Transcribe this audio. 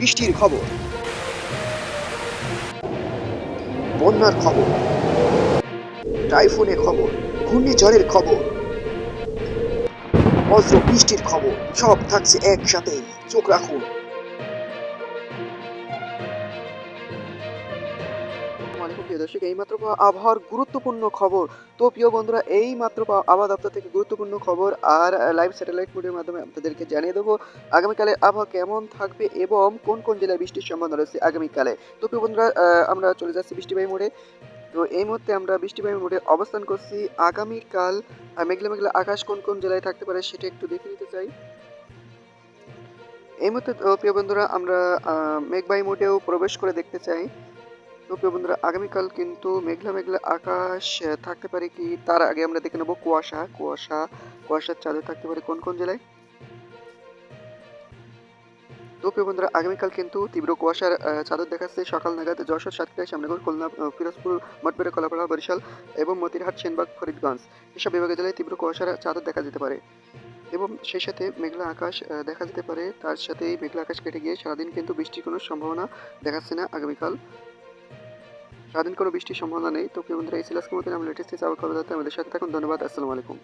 বৃষ্টির খবর। বন্যার খবর। টাইফুনের খবর, ঘূর্ণিঝড়ের খবর। বজ্র বৃষ্টির খবর, সব থাকছে একসাথে। চোখ রাখুন। আসসালামাইকুম প্রিয় দর্শক, এইমাত্র পাওয়া আবহাওয়ার গুরুত্বপূর্ণ খবর। তো, প্রিয় বন্ধুরা এই মাত্র পাওয়া আবহাওয়া দপ্তর থেকে গুরুত্বপূর্ণ খবর আর লাইভ স্যাটেলাইট মোডের মাধ্যমে আপনাদেরকে জানিয়ে দেবো, আগামীকালে আবহাওয়া কেমন থাকবে এবং কোন কোন জেলায় বৃষ্টির সম্ভাবনা রয়েছে আগামীকালে। তো, প্রিয় বন্ধুরা আমরা চলে যাচ্ছি বৃষ্টিবাহী মোড়ে। তো, এই মুহূর্তে আমরা বৃষ্টিবাহী মোড়ে অবস্থান করছি। আগামীকাল মেঘলা মেঘলা আকাশ কোন কোন জেলায় থাকতে পারে সেটা একটু দেখে নিতে চাই। এই মুহূর্তে প্রিয় বন্ধুরা, আমরা মেঘবাহী মোড়েও প্রবেশ করে দেখতে চাই। তো প্রিয় বন্ধুরা আগামীকাল কিন্তু মেঘলা মেঘলা আকাশ থাকতে পারে কি? তার আগে আমরা দেখে নেব কুয়াশা। কুয়াশা কুয়াশার চাদর থাকতে পারে কোন কোন জেলায়? তো প্রিয় বন্ধুরা আগামীকাল কিন্তু তীব্র কুয়াশার চাদর দেখাচ্ছে। সকাল নাগাদ যশোর সাতক্ষীরা সামনেগর খুলনা আহ, পিরোজপুর মঠবেড়া কলাপাড়া বরিশাল এবং মতিরহাট সেনবাগ ফরিদগঞ্জ এসব বিভাগের জেলায় তীব্র কুয়াশার চাদর দেখা যেতে পারে এবং সেই সাথে মেঘলা আকাশ দেখা যেতে পারে। তার সাথেই মেঘলা আকাশ কেটে গিয়ে সারাদিন কিন্তু বৃষ্টির কোনো সম্ভাবনা দেখাচ্ছে না আগামীকাল। সারাদিন কোনো বৃষ্টির সম্ভাবনা নেই। তো কেউ বন্ধুরা, এই ছিল আজকের আমরা লেটেস্ট খবর দাতে আমাদের সাথে থাকুন। ধন্যবাদ। আসসালামু আলাইকুম।